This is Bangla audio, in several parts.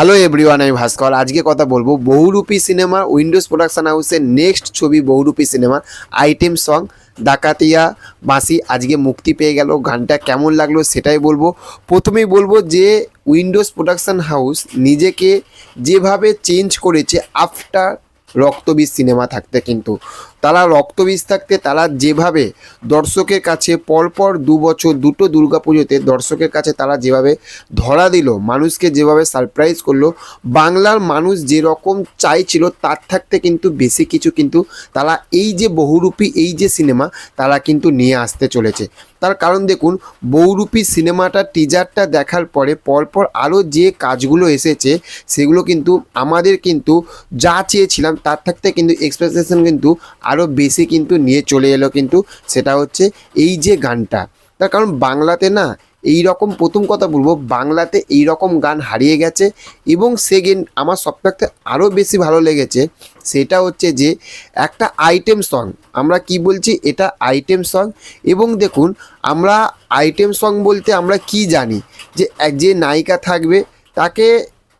হ্যালো এভরিওয়ান আমি ভাস্কর। আজকে কথা বলব বহুরূপী সিনেমা উইন্ডোজ প্রোডাকশন হাউসের নেক্সট ছবি Bahurupi cinema, item song, Dakatiya, Banshi. আজকে মুক্তি পেয়ে গেল, গানটা কেমন লাগল সেটাই বলব। প্রথমেই বলব যে উইন্ডোজ প্রোডাকশান হাউস নিজেকে যেভাবে চেঞ্জ করেছে আফটার রক্তবীজ সিনেমা থাকতে কিন্তু। তারা রক্তবীজ থাকতে তারা যেভাবে দর্শকের কাছে পরপর দু বছর দুটো দুর্গাপুজোতে দর্শকের কাছে তারা যেভাবে ধরা দিল, মানুষকে যেভাবে সারপ্রাইজ করল, বাংলার মানুষ যেরকম চাইছিল তার থাকতে কিন্তু বেশি কিছু কিন্তু তারা এই যে বহুরূপী এই যে সিনেমা তারা কিন্তু নিয়ে আসতে চলেছে। তার কারণ দেখুন বৌরূপী সিনেমাটা টিজারটা দেখার পরে পরপর আরও যে কাজগুলো এসেছে, সেগুলো কিন্তু আমাদের কিন্তু যা চেয়েছিলাম, তার থাকতে কিন্তু এক্সপেকটেশন কিন্তু আরও বেশি কিন্তু নিয়ে চলে এলো কিন্তু, সেটা হচ্ছে এই যে গানটা। তার কারণ বাংলাতে না এই রকম প্রথম কথা বলব, বাংলাতে এই রকম গান হারিয়ে গেছে এবং সেকেন্ড আমার সব থাকতে আরও বেশি ভালো লেগেছে, সেটা হচ্ছে যে একটা আইটেম সং আমরা কি বলছি? এটা আইটেম সং এবং দেখুন, আমরা আইটেম সং বলতে আমরা কি জানি? যে এক যে নায়িকা থাকবে, তাকে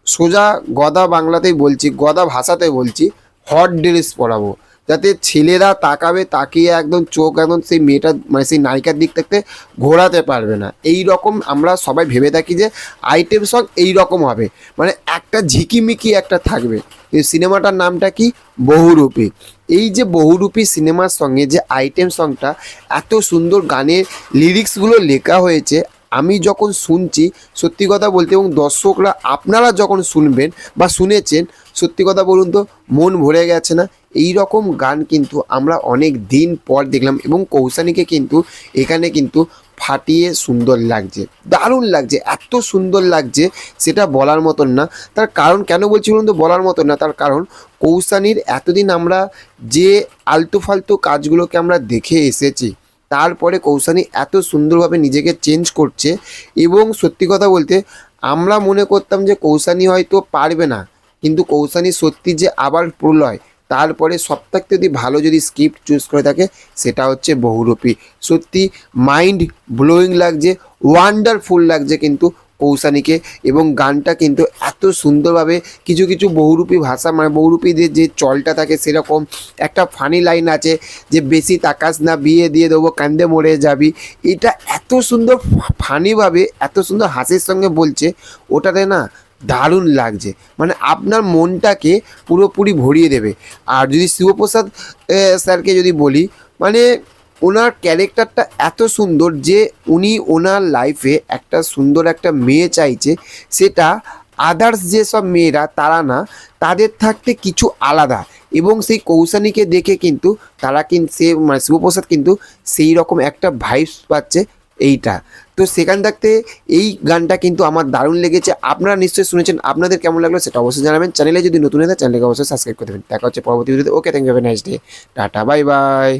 সোজা গদা বাংলাতেই বলছি, গদা ভাষাতে বলছি হট ড্রেস পরাবো। যাতে ছেলেরা তাকাবে, তাকিয়ে একদম চোখ একদম সেই মেয়েটার মানে সেই নায়িকার দিক থেকে ঘোরাতে পারবে না। এই রকম আমরা সবাই ভেবে থাকি যে আইটেম সং এই রকম হবে। মানে একটা ঝিকিমিকি একটা থাকবে। এই সিনেমাটার নামটা কি? বহুরূপী। এই যে বহুরূপী সিনেমার সঙ্গে যে আইটেম সংটা এত সুন্দর গানের লিরিক্সগুলো লেখা হয়েছে আমি যখন শুনছি, সত্যি কথা বলতে এবং দর্শকরা আপনারা যখন শুনবেন বা শুনেছেন, সত্যি কথা বলুন তো, মন ভরে গেছে না? এই রকম গান কিন্তু আমরা অনেক দিন পর দেখলাম এবং কৌশানীকে কিন্তু এখানে কিন্তু ফাটিয়ে সুন্দর লাগছে। দারুণ লাগছে, এত সুন্দর লাগছে সেটা বলার মতন না। তার কারণ কেন বলছি বলুন তো, বলার মতন না, তার কারণ কৌশানীর এতদিন আমরা যে আলতু ফালতু কাজগুলোকে আমরা দেখে এসেছি তারপরে কৌশানী এত সুন্দরভাবে নিজেকে চেঞ্জ করছে এবং সত্যি কথা বলতে আমরা মনে করতাম যে কৌশানী হয়তো পারবে না। কিন্তু কৌশানী সত্যি যে আবার প্রলয়, তারপরে সবথেকে যদি ভালো যদি স্ক্রিপ্ট চুজ করে থাকে, সেটা হচ্ছে বহুরূপী। সত্যি মাইন্ড ব্লোয়িং লাগছে ওয়ান্ডারফুল লাগছে কিন্তু কৌশানীকে এবং গানটা কিন্তু এত সুন্দরভাবে কিছু কিছু বহুরূপী ভাষা মানে বহুরূপীদের যে চলটা থাকে সেরকম একটা ফানি লাইন আছে যে, বেশি তাকাস না, বিয়ে দিয়ে দেবো, কান্দে মরে যাবি। এটা এত সুন্দর ফানিভাবে এত সুন্দর হাসির সঙ্গে বলছে, ওটাতে না দারুণ লাগছে। মানে আপনার মনটাকে পুরোপুরি ভরিয়ে দেবে। আর যদি শিবপ্রসাদ স্যারকে যদি বলি মানে ওনার ক্যারেক্টারটা এত সুন্দর যে উনি ওনার লাইফে একটা সুন্দর একটা মেয়ে চাইছে, সেটা আদার্স যেসব মেয়েরা, তারা না, তাদের থাকতে কিছু আলাদা। এবং সেই কৌশানীকে দেখে কিন্তু তারা কিন্তু সে মানে শিবপ্রসাদ কিন্তু সেই রকম একটা ভাইবস পাচ্ছে এইটা। তো সেখান থাকতে এই গানটা কিন্তু আমার দারুণ লেগেছে। আপনারা নিশ্চয়ই শুনেছেন, আপনাদের কেমন লাগল সেটা অবশ্যই জানাবেন। চ্যানেলে যদি নতুন হয় চ্যানেলকে অবশ্যই সাবস্ক্রাইব করে দেবেন। দেখা হচ্ছে পরবর্তী ভিডিওতে okay thank you have nice day tata bye bye